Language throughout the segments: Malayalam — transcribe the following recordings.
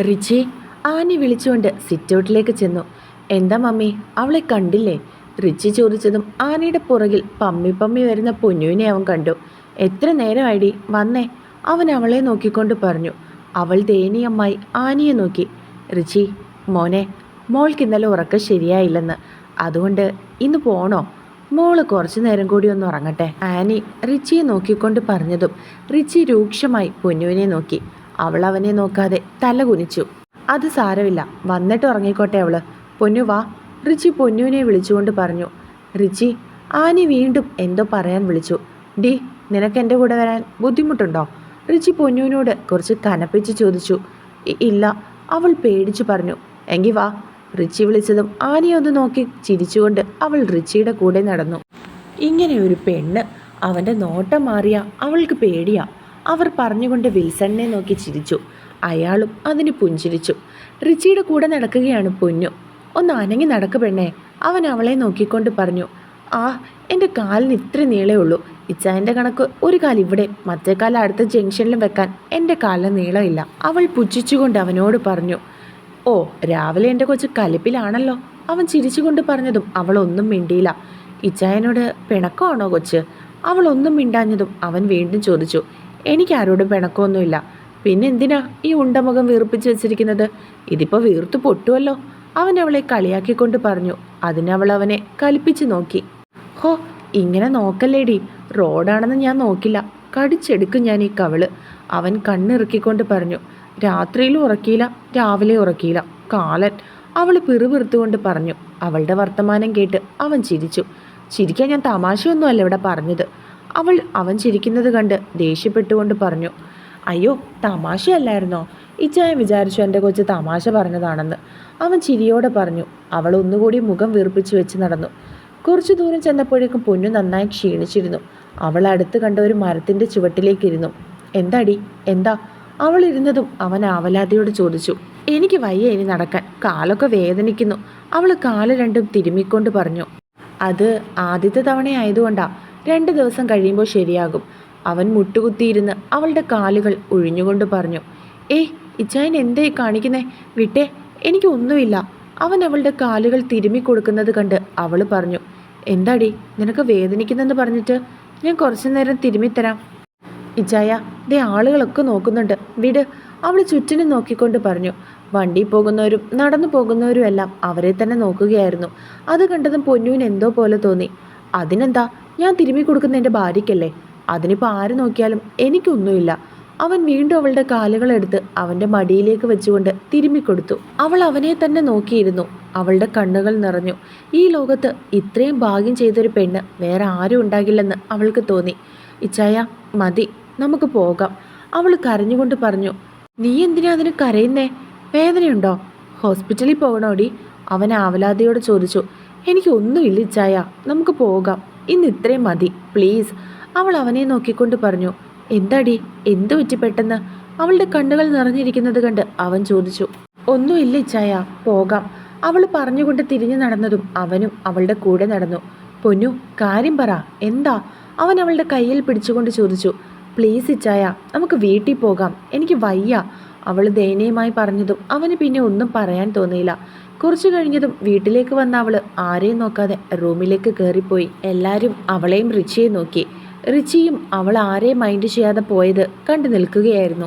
റിച്ചി ആനി വിളിച്ചുകൊണ്ട് സിറ്റൗട്ടിലേക്ക് ചെന്നു. എന്താ മമ്മി അവളെ കണ്ടില്ലേ? റിച്ചി ചോദിച്ചതും ആനയുടെ പുറകിൽ പമ്മി പമ്മി വരുന്ന പൊന്നുവിനെ അവൻ കണ്ടു. എത്ര നേരമായിടി? വന്നേ. അവൻ അവളെ നോക്കിക്കൊണ്ട് പറഞ്ഞു. അവൾ ദയനീയമായി ആനിയെ നോക്കി. റിച്ചി മോനെ മോൾക്ക് ഇന്നലെ ഉറക്കം ശരിയായില്ലെന്ന്. അതുകൊണ്ട് ഇന്ന് പോണോ? മോൾ കുറച്ചു നേരം കൂടി ഒന്ന് ഉറങ്ങട്ടെ. ആനി റിച്ചിയെ നോക്കിക്കൊണ്ട് പറഞ്ഞതും റിച്ചി രൂക്ഷമായി പൊന്നുവിനെ നോക്കി. അവൾ അവനെ നോക്കാതെ തല കുനിച്ചു അത് സാരമില്ല. വന്നിട്ട് ഉറങ്ങിക്കോട്ടെ അവൾ. പൊന്നു വാ. റിച്ചി പൊന്നുവിനെ വിളിച്ചുകൊണ്ട് പറഞ്ഞു. റിച്ചി ആനി വീണ്ടും എന്തോ പറയാൻ വിളിച്ചു. ഡി നിനക്ക് എന്റെ കൂടെ വരാൻ ബുദ്ധിമുട്ടുണ്ടോ? റിച്ചി പൊന്നുവിനോട് കുറച്ച് കനപ്പിച്ച് ചോദിച്ചു. ഇല്ല. അവൾ പേടിച്ചു പറഞ്ഞു. എങ്കി വാ. റിച്ചി വിളിച്ചതും ആനയെ ഒന്ന് നോക്കി ചിരിച്ചുകൊണ്ട് അവൾ റിച്ചിയുടെ കൂടെ നടന്നു. ഇങ്ങനെ ഒരു പെണ്ണ് അവന്റെ നോട്ടം മാറിയ അവൾക്ക് പേടിയാ. അവർ പറഞ്ഞുകൊണ്ട് വിൽസണിനെ നോക്കി ചിരിച്ചു. അയാളും അതിന് പുഞ്ചിരിച്ചു. റിച്ചിയുടെ കൂടെ നടക്കുകയാണ് പൊന്നു. ഒന്ന് അനങ്ങി നടക്ക് പെണ്ണേ. അവൻ അവളെ നോക്കിക്കൊണ്ട് പറഞ്ഞു ആ എന്റെ കാലിന് ഇത്ര നീളേ ഉള്ളൂ. ഇച്ചായന്റെ കണക്ക് ഒരു കാൽ ഇവിടെ മറ്റേ കാല അടുത്ത ജംഗ്ഷനിലും വെക്കാൻ എന്റെ കാലിന് നീളമില്ല. അവൾ പുച്ഛിച്ചുകൊണ്ട് അവനോട് പറഞ്ഞു ഓ രാവിലെ എന്റെ കൊച്ചു കലിപ്പിലാണല്ലോ. അവൻ ചിരിച്ചുകൊണ്ട് പറഞ്ഞതും അവൾ ഒന്നും മിണ്ടിയില്ല. ഇച്ചായനോട് പിണക്കമാണോ കൊച്ച്? അവൾ ഒന്നും മിണ്ടാഞ്ഞതും അവൻ വീണ്ടും ചോദിച്ചു എനിക്ക് ആരോടും പിണക്കമൊന്നുമില്ല. പിന്നെ എന്തിനാ ഈ ഉണ്ടമുഖം വീർപ്പിച്ച് വെച്ചിരിക്കുന്നത്? ഇതിപ്പോൾ വീർത്തു പൊട്ടുമല്ലോ അവൻ അവളെ കളിയാക്കിക്കൊണ്ട് പറഞ്ഞു. അതിനവൾ അവനെ കലിപ്പിച്ച് നോക്കി. ഹോ ഇങ്ങനെ നോക്കല്ലേടി. റോഡാണെന്ന് ഞാൻ നോക്കില്ല. കടിച്ചെടുക്കും ഞാൻ ഈ കവൾ. അവൻ കണ്ണിറുക്കിക്കൊണ്ട് പറഞ്ഞു. രാത്രിയിലും ഉറക്കിയില്ല രാവിലെ ഉറക്കിയില്ല. കാലൻ. അവൾ പിറുപിറുത്തുകൊണ്ട് പറഞ്ഞു. അവളുടെ വർത്തമാനം കേട്ട് അവൻ ചിരിച്ചു. ചിരിക്കാൻ ഞാൻ തമാശയൊന്നുമല്ല ഇവിടെ പറഞ്ഞത്. അവൾ അവൻ ചിരിക്കുന്നത് കണ്ട് ദേഷ്യപ്പെട്ടുകൊണ്ട് പറഞ്ഞു അയ്യോ തമാശയല്ലായിരുന്നോ? ഇച്ചായം വിചാരിച്ചു എന്റെ കൊച്ച് തമാശ പറഞ്ഞതാണെന്ന്. അവൻ ചിരിയോടെ പറഞ്ഞു അവൾ ഒന്നുകൂടി മുഖം വീർപ്പിച്ചു വെച്ച് നടന്നു. കുറച്ചു ദൂരം ചെന്നപ്പോഴേക്കും പൊന്നു നന്നായി ക്ഷീണിച്ചിരുന്നു. അവൾ അടുത്ത് കണ്ട ഒരു മരത്തിന്റെ ചുവട്ടിലേക്കിരുന്നു. എന്താടി? എന്താ? അവൾ ഇരുന്നതും അവൻ ആവലാതിയോട് ചോദിച്ചു എനിക്ക് വയ്യ ഇനി നടക്കാൻ. കാലൊക്കെ വേദനിക്കുന്നു. അവൾ കാൽ രണ്ടും തിരുമ്മിക്കൊണ്ട് പറഞ്ഞു അത് ആദ്യത്തെ തവണയായതുകൊണ്ടാ. രണ്ട് ദിവസം കഴിയുമ്പോൾ ശരിയാകും. അവൻ മുട്ടുകുത്തിയിരുന്ന് അവളുടെ കാലുകൾ ഒഴിഞ്ഞുകൊണ്ട് പറഞ്ഞു ഏയ് ഇച്ചായൻ എന്തേ കാണിക്കുന്നേ? വിട്ടേ എനിക്കൊന്നുമില്ല അവൻ അവളുടെ കാലുകൾ തിരുമ്മി കൊടുക്കുന്നത് കണ്ട് അവൾ പറഞ്ഞു എന്താടി നിനക്ക് വേദനിക്കുന്നെന്ന് പറഞ്ഞിട്ട് ഞാൻ കുറച്ചു നേരം തിരുമ്മിത്തരാം ഇച്ചായ ദേ ആളുകളൊക്കെ നോക്കുന്നുണ്ട്. വിട്. അവൾ ചുറ്റിനും നോക്കിക്കൊണ്ട് പറഞ്ഞു വണ്ടി പോകുന്നവരും നടന്നു പോകുന്നവരും എല്ലാം അവരെ തന്നെ നോക്കുകയായിരുന്നു. അത് കണ്ടതും പൊന്നുവിന് എന്തോ പോലെ തോന്നി. അതിനെന്താ? ഞാൻ തിരുമ്മി കൊടുക്കുന്ന എന്റെ ഭാര്യയ്ക്കല്ലേ? അതിനിപ്പോൾ ആര് നോക്കിയാലും എനിക്കൊന്നുമില്ല. അവൻ വീണ്ടും അവളുടെ കാലുകളെടുത്ത് അവന്റെ മടിയിലേക്ക് വെച്ചുകൊണ്ട് തിരുമ്മിക്കൊടുത്തു അവൾ അവനെ തന്നെ നോക്കിയിരുന്നു. അവളുടെ കണ്ണുകൾ നിറഞ്ഞു. ഈ ലോകത്ത് ഇത്രയും ഭാഗ്യം ചെയ്തൊരു പെണ്ണ് വേറെ ആരും ഉണ്ടാകില്ലെന്ന് അവൾക്ക് തോന്നി. ഇച്ചായ മതി നമുക്ക് പോകാം. അവൾ കരഞ്ഞുകൊണ്ട് പറഞ്ഞു നീ എന്തിനാ അതിന് കരയുന്നേ? വേദനയുണ്ടോ? ഹോസ്പിറ്റലിൽ പോകണോടി? അവൻ ആവലാതിയോട് ചോദിച്ചു എനിക്കൊന്നുമില്ല ഇച്ചായ നമുക്ക് പോകാം. ഇന്ന് ഇത്രയും മതി പ്ലീസ് അവൾ അവനെ നോക്കിക്കൊണ്ട് പറഞ്ഞു എന്താടി എന്തു പറ്റി പെട്ടെന്ന്? അവളുടെ കണ്ണുകൾ നിറഞ്ഞിരിക്കുന്നത് കണ്ട് അവൻ ചോദിച്ചു ഒന്നുമില്ല ഇച്ചായ പോകാം. അവൾ പറഞ്ഞുകൊണ്ട് തിരിഞ്ഞു നടന്നതും അവനും അവളുടെ കൂടെ നടന്നു. പൊന്നു കാര്യം പറ എന്താ? അവൻ അവളുടെ കയ്യിൽ പിടിച്ചുകൊണ്ട് ചോദിച്ചു പ്ലീസ് ഇച്ചായ നമുക്ക് വീട്ടിൽ പോകാം എനിക്ക് വയ്യ. അവൾ ദയനീയമായി പറഞ്ഞതും അവന് പിന്നെ ഒന്നും പറയാൻ തോന്നിയില്ല. കുറച്ചു കഴിഞ്ഞതും വീട്ടിലേക്ക് വന്ന അവൾ ആരെയും നോക്കാതെ റൂമിലേക്ക് കയറിപ്പോയി എല്ലാവരും അവളെയും റിച്ചിയെ നോക്കി. റിച്ചിയും അവൾ ആരെയും മൈൻഡ് ചെയ്യാതെ പോയത് കണ്ടു നിൽക്കുകയായിരുന്നു.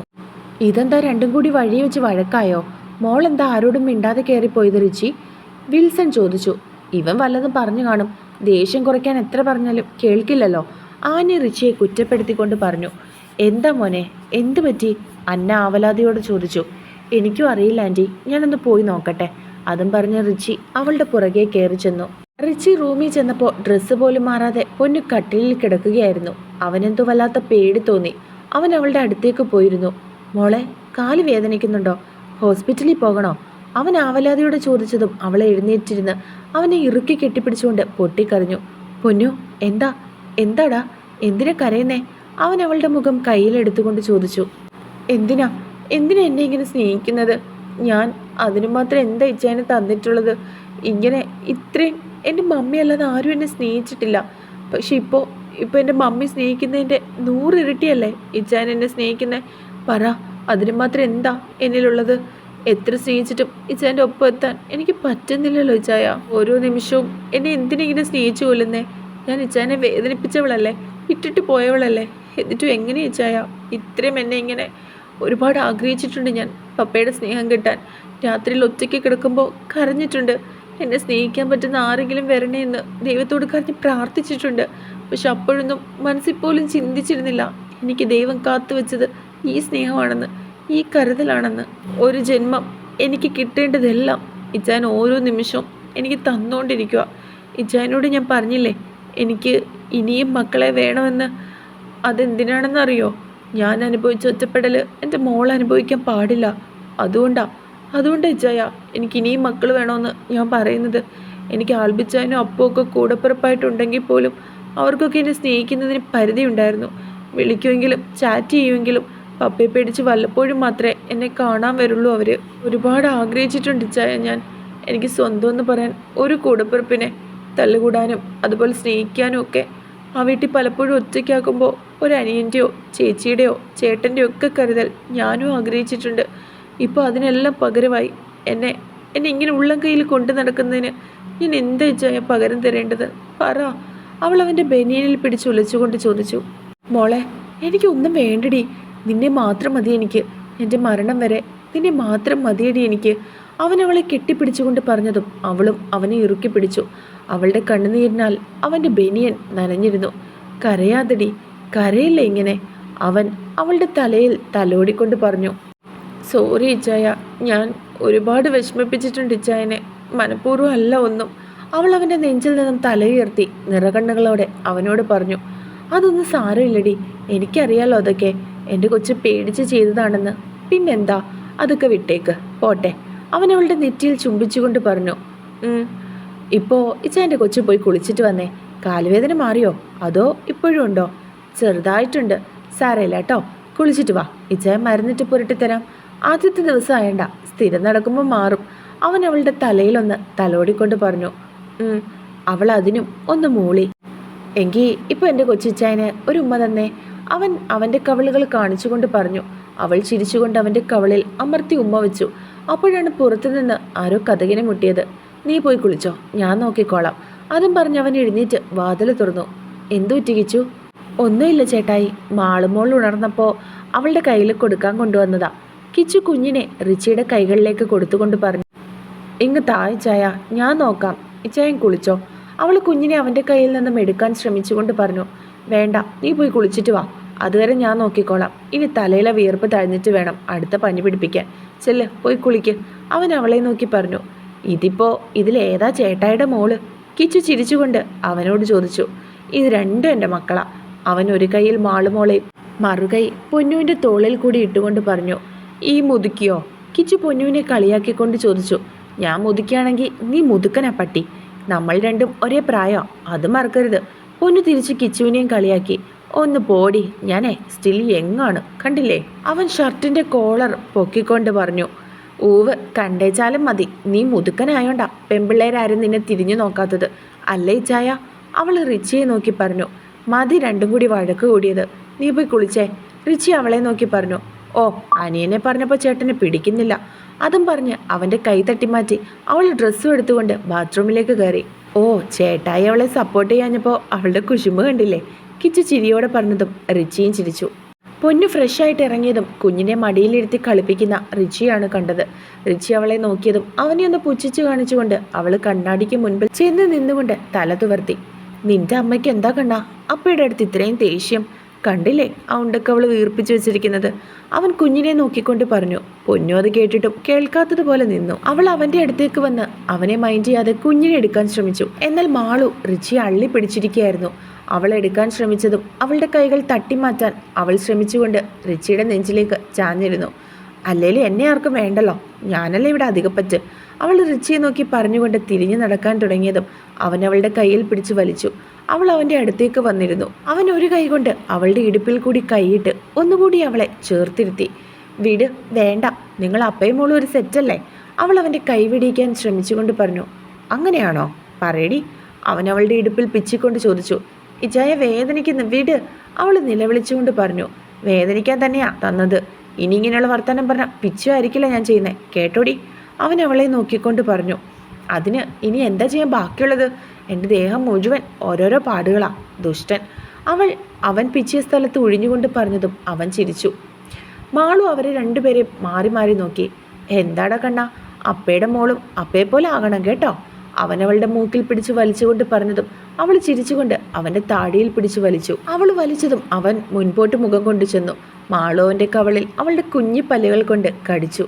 ഇതെന്താ രണ്ടും കൂടി വഴി വെച്ച് വഴക്കായോ? മോൾ എന്താ ആരോടും മിണ്ടാതെ കയറിപ്പോയത് റിച്ചി? വിൽസൺ ചോദിച്ചു. ഇവൻ വല്ലതും പറഞ്ഞു കാണും. ദേഷ്യം കുറയ്ക്കാൻ എത്ര പറഞ്ഞാലും കേൾക്കില്ലല്ലോ. ആന റിച്ചിയെ കുറ്റപ്പെടുത്തിക്കൊണ്ട് പറഞ്ഞു. എന്താ മോനെ എന്തു പറ്റി അന്ന ആവലാതിയോട് ചോദിച്ചു. എനിക്കും അറിയില്ല ആന്റി ഞാനൊന്ന് പോയി നോക്കട്ടെ. അതും പറഞ്ഞ റിച്ചി അവളുടെ പുറകെ കയറി ചെന്നു. റിച്ചി റൂമിൽ ചെന്നപ്പോൾ ഡ്രസ്സ് പോലും മാറാതെ പൊന്നു കട്ടിലിൽ കിടക്കുകയായിരുന്നു. അവനെന്തോ വല്ലാത്ത പേടി തോന്നി. അവൻ അവളുടെ അടുത്തേക്ക് പോയിരുന്നു. മോളെ കാൽ വേദനിക്കുന്നുണ്ടോ? ഹോസ്പിറ്റലിൽ പോകണോ? അവൻ ആവലാതിയോട് ചോദിച്ചതും അവളെ എഴുന്നേറ്റിരുന്ന് അവനെ ഇറുക്കി കെട്ടിപ്പിടിച്ചുകൊണ്ട് പൊട്ടിക്കറിഞ്ഞു പൊന്നു എന്താ? എന്താടാ? എന്തിനാ കരയുന്നേ? അവൻ അവളുടെ മുഖം കയ്യിലെടുത്തുകൊണ്ട് ചോദിച്ചു. എന്തിനാ? എന്തിനാ എന്നെ ഇങ്ങനെ സ്നേഹിക്കുന്നത്? ഞാൻ അതിനു മാത്രം എന്താ ഇച്ചായനെ തന്നിട്ടുള്ളത്? ഇങ്ങനെ ഇത്രയും എന്റെ മമ്മി അല്ലാതെ ആരും എന്നെ സ്നേഹിച്ചിട്ടില്ല. പക്ഷെ ഇപ്പോൾ ഇപ്പോൾ എന്റെ മമ്മി സ്നേഹിക്കുന്നതിന്റെ നൂറിരട്ടിയല്ലേ ഇച്ചായൻ എന്നെ സ്നേഹിക്കുന്നത് പറ അതിന് മാത്രം എന്താ എന്നിലുള്ളത്? എത്ര സ്നേഹിച്ചിട്ടും ഇച്ചായന്റെ ഒപ്പം എത്താൻ എനിക്ക് പറ്റുന്നില്ലല്ലോ ഇച്ചായ ഓരോ നിമിഷവും എന്നെ എന്തിനിങ്ങനെ സ്നേഹിച്ചു കൊല്ലുന്നേ? ഞാൻ ഇച്ചായനെ വേദനിപ്പിച്ചവളല്ലേ? ഇട്ടിട്ട് പോയവളല്ലേ? എന്നിട്ടും എങ്ങനെയാ ഇച്ചായ ഇത്രയും എന്നെ ഇങ്ങനെ ഒരുപാട് ആഗ്രഹിച്ചിട്ടുണ്ട് ഞാൻ പപ്പയുടെ സ്നേഹം കിട്ടാൻ. രാത്രിയിൽ ഒറ്റയ്ക്ക് കിടക്കുമ്പോൾ കരഞ്ഞിട്ടുണ്ട്. എന്നെ സ്നേഹിക്കാൻ പറ്റുന്ന ആരെങ്കിലും വരണേ എന്ന് ദൈവത്തോട് കരഞ്ഞ് പ്രാർത്ഥിച്ചിട്ടുണ്ട്. പക്ഷെ അപ്പോഴൊന്നും മനസ്സിൽ പോലും ചിന്തിച്ചിരുന്നില്ല. എനിക്ക് ദൈവം കാത്തു വെച്ചത് ഈ സ്നേഹമാണെന്ന് ഈ കരുതലാണെന്ന്. ഒരു ജന്മം എനിക്ക് കിട്ടേണ്ടതെല്ലാം ഇച്ചാൻ ഓരോ നിമിഷവും എനിക്ക് തന്നുകൊണ്ടിരിക്കുക ഇജാനോട് ഞാൻ പറഞ്ഞില്ലേ എനിക്ക് ഇനിയും മക്കളെ വേണമെന്ന്. അതെന്തിനാണെന്നറിയോ? ഞാൻ അനുഭവിച്ച ഒറ്റപ്പെടൽ എന്റെ മോൾ അനുഭവിക്കാൻ പാടില്ല. അതുകൊണ്ടാ അതുകൊണ്ട് ജയ എനിക്ക് ഇനിയും മക്കൾ വേണമെന്ന് ഞാൻ പറയുന്നത്. എനിക്ക് ആൽബിച്ചായനും അപ്പുമൊക്കെ കൂടപ്പിറപ്പായിട്ടുണ്ടെങ്കിൽ പോലും അവർക്കൊക്കെ എന്നെ സ്നേഹിക്കുന്നതിന് പരിധി ഉണ്ടായിരുന്നു. വിളിക്കുമെങ്കിലും ചാറ്റ് ചെയ്യുമെങ്കിലും പപ്പയെ പേടിച്ച് വല്ലപ്പോഴും മാത്രമേ എന്നെ കാണാൻ വരുള്ളൂ അവർ ഒരുപാട് ആഗ്രഹിച്ചിട്ടുണ്ട് ചായ ഞാൻ. എനിക്ക് സ്വന്തം എന്ന് പറയാൻ ഒരു കൂടപ്പിറപ്പിനെ തല്ലുകൂടാനും അതുപോലെ സ്നേഹിക്കാനും ഒക്കെ ആ വീട്ടിൽ പലപ്പോഴും ഒറ്റയ്ക്കാക്കുമ്പോൾ ഒരു അനിയന്റെയോ ചേച്ചിയുടെയോ ചേട്ടന്റെയോ ഒക്കെ കരുതൽ ഞാനും ആഗ്രഹിച്ചിട്ടുണ്ട്. ഇപ്പോൾ അതിനെല്ലാം പകരമായി എന്നെ എന്നെ ഇങ്ങനെ ഉള്ളം കയ്യിൽ കൊണ്ടു നടക്കുന്നതിന് ഞാൻ എന്താ ഇച്ചായ പകരം തരേണ്ടത്? പറ. അവൾ അവന്റെ ബനിയനിൽ പിടിച്ച് ഉലച്ചുകൊണ്ട് ചോദിച്ചു. മോളെ എനിക്കൊന്നും വേണ്ടടി. നിന്നെ മാത്രം മതി എനിക്ക്. എന്റെ മരണം വരെ നിന്നെ മാത്രം മതിയടി എനിക്ക്. അവൻ അവളെ കെട്ടിപ്പിടിച്ചുകൊണ്ട് പറഞ്ഞതും അവളും അവനെ ഇറുക്കി പിടിച്ചു. അവളുടെ കണ്ണുനീരിനാൽ അവന്റെ ബനിയൻ നനഞ്ഞിരുന്നു. കരയാതടി കരയില്ല ഇങ്ങനെ? അവൻ അവളുടെ തലയിൽ തലോടിക്കൊണ്ട് പറഞ്ഞു. സോറി ഇച്ചായ. ഞാൻ ഒരുപാട് വിഷമിപ്പിച്ചിട്ടുണ്ട് ഇച്ചായനെ. മനഃപൂർവം അല്ല ഒന്നും. അവൾ അവന്റെ നെഞ്ചിൽ നിന്നും തലയുയർത്തി നിറകണ്ണുകളോടെ അവനോട് പറഞ്ഞു. അതൊന്നും സാരമില്ലടി. എനിക്കറിയാലോ അതൊക്കെ. എന്റെ കൊച്ചു പേടിച്ച് ചെയ്തതാണെന്ന്. പിന്നെന്താ? അതൊക്കെ വിട്ടേക്ക്. പോട്ടെ. അവൻ അവളുടെ നെറ്റിയിൽ ചുംബിച്ചുകൊണ്ട് പറഞ്ഞു ഇപ്പോൾ ഇച്ച എന്റെ കൊച്ചു പോയി കുളിച്ചിട്ട് വന്നേ. കാലുവേദന മാറിയോ? അതോ ഇപ്പോഴും ഉണ്ടോ? ചെറുതായിട്ടുണ്ട്. സാരയില്ല കേട്ടോ. കുളിച്ചിട്ട് വാ. ഇച്ചായ മരുന്നിട്ട് പുരട്ടിത്തരാം ആദ്യത്തെ ദിവസം ആയണ്ട. സ്ഥിരം നടക്കുമ്പോൾ മാറും. അവൻ അവളുടെ തലയിലൊന്ന് തലോടിക്കൊണ്ട് പറഞ്ഞു അവൾ അതിനും ഒന്ന് മൂളി. എങ്കിൽ ഇപ്പോൾ എന്റെ കൊച്ചിച്ചായന് ഒരു ഉമ്മ തന്നെ. അവൻ അവന്റെ കവിളുകൾ കാണിച്ചുകൊണ്ട് പറഞ്ഞു. അവൾ ചിരിച്ചുകൊണ്ട് അവന്റെ കവളിൽ അമർത്തി ഉമ്മ വെച്ചു. അപ്പോഴാണ് പുറത്തുനിന്ന് ആരോ കഥകിനെ മുട്ടിയത്. നീ പോയി കുളിച്ചോ ഞാൻ നോക്കിക്കോളാം. അതും പറഞ്ഞ് അവൻ എഴുന്നേറ്റ് വാതിൽ തുറന്നു. എന്തു ഉറ്റിക്കിച്ചു ഒന്നുമില്ല ചേട്ടായി മാളുമോൾ ഉണർന്നപ്പോൾ അവളുടെ കയ്യിൽ കൊടുക്കാൻ കൊണ്ടുവന്നതാ. കിച്ചു കുഞ്ഞിനെ റിച്ചിയുടെ കൈകളിലേക്ക് കൊടുത്തുകൊണ്ട് പറഞ്ഞു. ഇങ്ങ് താഴെ ചായ ഞാൻ നോക്കാം. ഇച്ചായൻ കുളിച്ചോ. അവൾ കുഞ്ഞിനെ അവന്റെ കയ്യിൽ നിന്നും എടുക്കാൻ ശ്രമിച്ചുകൊണ്ട് പറഞ്ഞു. വേണ്ട നീ പോയി കുളിച്ചിട്ട് വാ. അതുവരെ ഞാൻ നോക്കിക്കോളാം. ഇനി തലയിലെ വിയർപ്പ് തഴഞ്ഞിട്ട് വേണം അടുത്ത പനി പിടിപ്പിക്കാൻ. ചെല്ല് പോയി കുളിക്ക്. അവൻ അവളെ നോക്കി പറഞ്ഞു ഇതിപ്പോ ഇതിലേതാ ചേട്ടായുടെ മോൾ? കിച്ചു ചിരിച്ചുകൊണ്ട് അവനോട് ചോദിച്ചു ഇത് രണ്ടും എന്റെ മക്കളാ. അവൻ ഒരു കൈയിൽ മാളുമോളെയും മറുകൈ പൊന്നുവിന്റെ തോളിൽ കൂടി ഇട്ടുകൊണ്ട് പറഞ്ഞു ഈ മുതുക്കിയോ? കിച്ചു പൊന്നുവിനെ കളിയാക്കിക്കൊണ്ട് ചോദിച്ചു ഞാൻ മുതുക്കിയാണെങ്കിൽ നീ മുതുക്കനാ പട്ടി. നമ്മൾ രണ്ടും ഒരേ പ്രായം അത് മറക്കരുത്. പൊന്നു തിരിച്ച് കിച്ചുവിനെയും കളിയാക്കി ഒന്ന് പോടി. ഞാനേ സ്റ്റിൽ യങ്ങാണ്. കണ്ടില്ലേ? അവൻ ഷർട്ടിന്റെ കോളർ പൊക്കിക്കൊണ്ട് പറഞ്ഞു ഊവ് കണ്ടേച്ചാലും മതി. നീ മുതുക്കനായോണ്ടാ. പെമ്പിള്ളേരാരും നിന്നെ തിരിഞ്ഞു നോക്കാത്തത്. അല്ലേ ചായ അവൾ റിച്ചിയെ നോക്കി പറഞ്ഞു മതി രണ്ടും കൂടി വഴക്ക് കൂടിയത്. നീ പോയി കുളിച്ചേ. റിച്ചി അവളെ നോക്കി പറഞ്ഞു ഓ അനിയനെ പറഞ്ഞപ്പോൾ ചേട്ടനെ പിടിക്കുന്നില്ല. അതും പറഞ്ഞ് അവന്റെ കൈ തട്ടിമാറ്റി അവൾ ഡ്രസ്സും എടുത്തുകൊണ്ട് ബാത്റൂമിലേക്ക് കയറി. ഓ ചേട്ടായി അവളെ സപ്പോർട്ട് ചെയ്യാഞ്ഞപ്പോൾ അവളുടെ കുശുമ്പ് കണ്ടില്ലേ? കിച്ചു ചിരിയോടെ പറഞ്ഞതും റിച്ചിയും ചിരിച്ചു. പൊന്നു ഫ്രഷ് ആയിട്ട് ഇറങ്ങിയതും കുഞ്ഞിനെ മടിയിലിരുത്തി കളിപ്പിക്കുന്ന റിച്ചിയാണ് കണ്ടത്. റിച്ചി അവളെ നോക്കിയതും അവനെ ഒന്ന് പുച്ഛിച്ചു കാണിച്ചുകൊണ്ട് അവൾ കണ്ണാടിക്ക് മുൻപിൽ ചെന്ന് നിന്നുകൊണ്ട് തല തുവർത്തി. നിന്റെ അമ്മയ്ക്ക് എന്താ കണ്ണാ? അപ്പയുടെ അടുത്ത് ഇത്രയും ദേഷ്യം. കണ്ടില്ലേ? ആ ഉണ്ടൊക്കെ അവൾ വീർപ്പിച്ചു വെച്ചിരിക്കുന്നത്. അവൻ കുഞ്ഞിനെ നോക്കിക്കൊണ്ട് പറഞ്ഞു പൊന്നു അത് കേട്ടിട്ടും കേൾക്കാത്തതുപോലെ നിന്നു. അവൾ അവന്റെ അടുത്തേക്ക് വന്ന് അവനെ മൈൻഡ് ചെയ്യാതെ കുഞ്ഞിനെ എടുക്കാൻ ശ്രമിച്ചു. എന്നാൽ മാളു റിച്ചിയെ അള്ളി പിടിച്ചിരിക്കുകയായിരുന്നു. അവൾ എടുക്കാൻ ശ്രമിച്ചതും അവളുടെ കൈകൾ തട്ടിമാറ്റാൻ അവൾ ശ്രമിച്ചുകൊണ്ട് റിച്ചിയുടെ നെഞ്ചിലേക്ക് ചാഞ്ഞിരുന്നു. അല്ലേലും എന്നെ ആർക്കും വേണ്ടല്ലോ. ഞാനല്ലേ ഇവിടെ അധികപ്പറ്റ്. അവൾ റിച്ചിയെ നോക്കി പറഞ്ഞുകൊണ്ട് തിരിഞ്ഞു നടക്കാൻ തുടങ്ങിയതും അവൻ അവളുടെ കയ്യിൽ പിടിച്ചു വലിച്ചു. അവൾ അവന്റെ അടുത്തേക്ക് വന്നിരുന്നു. അവൻ ഒരു കൈ കൊണ്ട് അവളുടെ ഇടുപ്പിൽ കൂടി കൈയിട്ട് ഒന്നുകൂടി അവളെ ചേർത്തിരുത്തി. വീട് വേണ്ട. നിങ്ങൾ അപ്പയും മോളും ഒരു സെറ്റല്ലേ? അവൾ അവന്റെ കൈ വെടിയിക്കാൻ ശ്രമിച്ചുകൊണ്ട് പറഞ്ഞു. അങ്ങനെയാണോ? പറയടി. അവൻ അവളുടെ ഇടുപ്പിൽ പിച്ചിക്കൊണ്ട് ചോദിച്ചു. ഇജായ വേദനിക്കുന്നു. വീട്. അവൾ നിലവിളിച്ചുകൊണ്ട് പറഞ്ഞു. വേദനിക്കാൻ തന്നെയാ തന്നത്. ഇനി ഇങ്ങനെയുള്ള വർത്തമാനം പറഞ്ഞാൽ പിച്ചു ആയിരിക്കില്ല ഞാൻ ചെയ്യുന്നത് കേട്ടോടി. അവൻ അവളെ നോക്കിക്കൊണ്ട് പറഞ്ഞു. അതിന് ഇനി എന്താ ചെയ്യാൻ ബാക്കിയുള്ളത്? എന്റെ ദേഹം മുഴുവൻ ഓരോരോ പാടുകളാണ് ദുഷ്ടൻ. അവൾ അവൻ പിച്ചിയ സ്ഥലത്ത് ഒഴിഞ്ഞുകൊണ്ട് പറഞ്ഞതും അവൻ ചിരിച്ചു. മാളു അവരെ രണ്ടുപേരെ മാറി മാറി നോക്കി. എന്താടാ കണ്ണ? അപ്പയുടെ മോളും അപ്പയെ പോലെ ആകണം കേട്ടോ. അവൻ അവളുടെ മൂക്കിൽ പിടിച്ചു വലിച്ചുകൊണ്ട് പറഞ്ഞതും അവൾ ചിരിച്ചുകൊണ്ട് അവന്റെ താടിയിൽ പിടിച്ചു വലിച്ചു. അവൾ വലിച്ചതും അവൻ മുൻപോട്ട് മുഖം കൊണ്ടു ചെന്നു. മാളുവന്റെ കവളിൽ അവളുടെ കുഞ്ഞി പല്ലുകൾ കൊണ്ട് കടിച്ചു.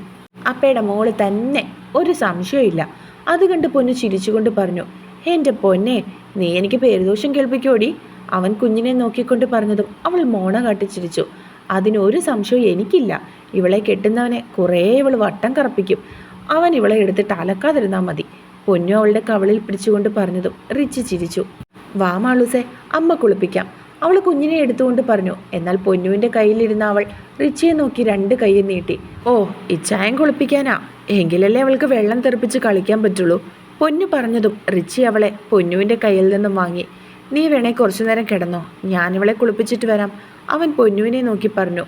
അപ്പയുടെ മോൾ തന്നെ ഒരു സംശയമില്ല അത് കണ്ട് പൊന്നു ചിരിച്ചുകൊണ്ട് പറഞ്ഞു എന്റെ പൊന്നെ നീ എനിക്ക് പേരുദോഷം കേൾപ്പിക്കോടി. അവൻ കുഞ്ഞിനെ നോക്കിക്കൊണ്ട് പറഞ്ഞതും അവൾ മോണ കാട്ടിച്ചിരിച്ചു. അതിനൊരു സംശയവും എനിക്കില്ല. ഇവളെ കെട്ടുന്നവനെ കുറേ ഇവൾ വട്ടം കറപ്പിക്കും. അവൻ ഇവളെ എടുത്തിട്ട് അലക്കാതിരുന്നാൽ മതി. പൊന്നു അവളുടെ കവളിൽ പിടിച്ചുകൊണ്ട് പറഞ്ഞതും റിച്ചി ചിരിച്ചു. വാ മാളൂസെ അമ്മ കുളിപ്പിക്കാം. അവൾ കുഞ്ഞിനെ എടുത്തുകൊണ്ട് പറഞ്ഞു. എന്നാൽ പൊന്നുവിന്റെ കയ്യിലിരുന്ന അവൾ റിച്ചിയെ നോക്കി രണ്ട് കൈയും നീട്ടി. ഓ ഇച്ചായം കുളിപ്പിക്കാനാ. എങ്കിലല്ലേ അവൾക്ക് വെള്ളം തെറിപ്പിച്ച് കളിക്കാൻ പറ്റുള്ളൂ. പൊന്നു പറഞ്ഞതും റിച്ചി അവളെ പൊന്നുവിന്റെ കയ്യിൽ നിന്നും വാങ്ങി. നീ വേണേ കുറച്ചു നേരം കിടന്നോ. ഞാനിവളെ കുളിപ്പിച്ചിട്ട് വരാം. അവൻ പൊന്നുവിനെ നോക്കി പറഞ്ഞു.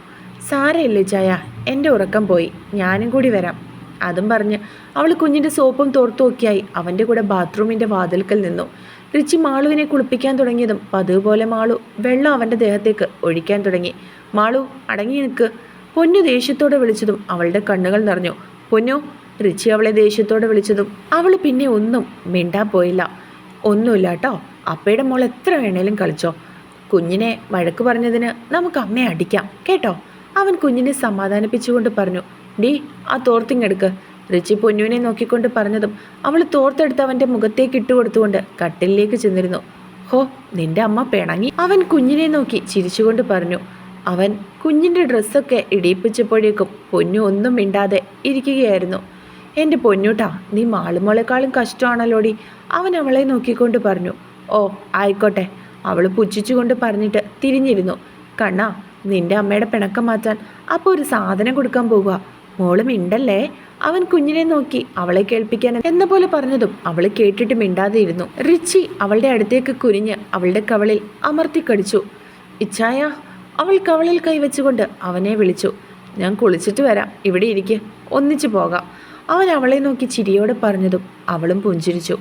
സാരയില്ലേ ചായ? എന്റെ ഉറക്കം പോയി. ഞാനും കൂടി വരാം. അതും പറഞ്ഞ് അവൾ കുഞ്ഞിന്റെ സോപ്പും തോർത്തു നോക്കിയായി അവന്റെ കൂടെ ബാത്റൂമിന്റെ വാതിൽക്കൽ നിന്നു. റിച്ചി മാളുവിനെ കുളിപ്പിക്കാൻ തുടങ്ങിയതും പതിവ് പോലെ മാളു വെള്ളം അവന്റെ ദേഹത്തേക്ക് ഒഴിക്കാൻ തുടങ്ങി. മാളു അടങ്ങി നിൽക്ക്. പൊന്നു ദേഷ്യത്തോടെ വിളിച്ചതും അവളുടെ കണ്ണുകൾ നിറഞ്ഞു. പൊന്നു റിച്ചി അവളെ ദേഷ്യത്തോടെ വിളിച്ചതും അവൾ പിന്നെ ഒന്നും മിണ്ടാൻ പോയില്ല. ഒന്നുമില്ല കേട്ടോ അപ്പയുടെ മോൾ എത്ര വേണേലും കളിച്ചോ. കുഞ്ഞിനെ വഴക്ക് പറഞ്ഞതിന് നമുക്ക് അമ്മയെ അടിക്കാം കേട്ടോ? അവൻ കുഞ്ഞിനെ സമാധാനിപ്പിച്ചുകൊണ്ട് പറഞ്ഞു ഡി ആ തോർത്തിങ്ങെടുക്ക് റിച്ചി പൊന്നുവിനെ നോക്കിക്കൊണ്ട് പറഞ്ഞതും അവൾ തോർത്തെടുത്ത് അവന്റെ മുഖത്തേക്ക് ഇട്ടുകൊടുത്തുകൊണ്ട് കട്ടിലേക്ക് ചെന്നിരുന്നു. ഹോ നിന്റെ അമ്മ പിണങ്ങി. അവൻ കുഞ്ഞിനെ നോക്കി ചിരിച്ചുകൊണ്ട് പറഞ്ഞു അവൻ കുഞ്ഞിന്റെ ഡ്രസ്സൊക്കെ ഇടിയിപ്പിച്ചപ്പോഴേക്കും പൊന്നു ഒന്നും മിണ്ടാതെ ഇരിക്കുകയായിരുന്നു. എന്റെ പൊന്നൂട്ടാ നീ മാളുമോളെക്കാളും കഷ്ടമാണല്ലോടി. അവൻ അവളെ നോക്കിക്കൊണ്ട് പറഞ്ഞു ഓ ആയിക്കോട്ടെ. അവൾ പുച്ഛിച്ചുകൊണ്ട് പറഞ്ഞിട്ട് തിരിഞ്ഞിരുന്നു. കണ്ണാ നിന്റെ അമ്മയുടെ പിണക്കം മാറ്റാൻ അപ്പോൾ ഒരു സാധനം കൊടുക്കാൻ പോകുക മോൾ മിണ്ടല്ലേ? അവൻ കുഞ്ഞിനെ നോക്കി അവളെ കേൾപ്പിക്കാൻ എന്ന പോലെ പറഞ്ഞതും അവൾ കേട്ടിട്ട് മിണ്ടാതെ ഇരുന്നു റിച്ചി അവളുടെ അടുത്തേക്ക് കുനിഞ്ഞ് അവളുടെ കവളിൽ അമർത്തിക്കടിച്ചു ഇച്ഛായ അവൾ കവളിൽ കൈവച്ചുകൊണ്ട് അവനെ വിളിച്ചു. ഞാൻ കുളിച്ചിട്ട് വരാം. ഇവിടെ ഇരിക്കെ. ഒന്നിച്ചു പോകാം. അവൻ അവളെ നോക്കി ചിരിയോടെ പറഞ്ഞതും അവളും പുഞ്ചിരിച്ചു.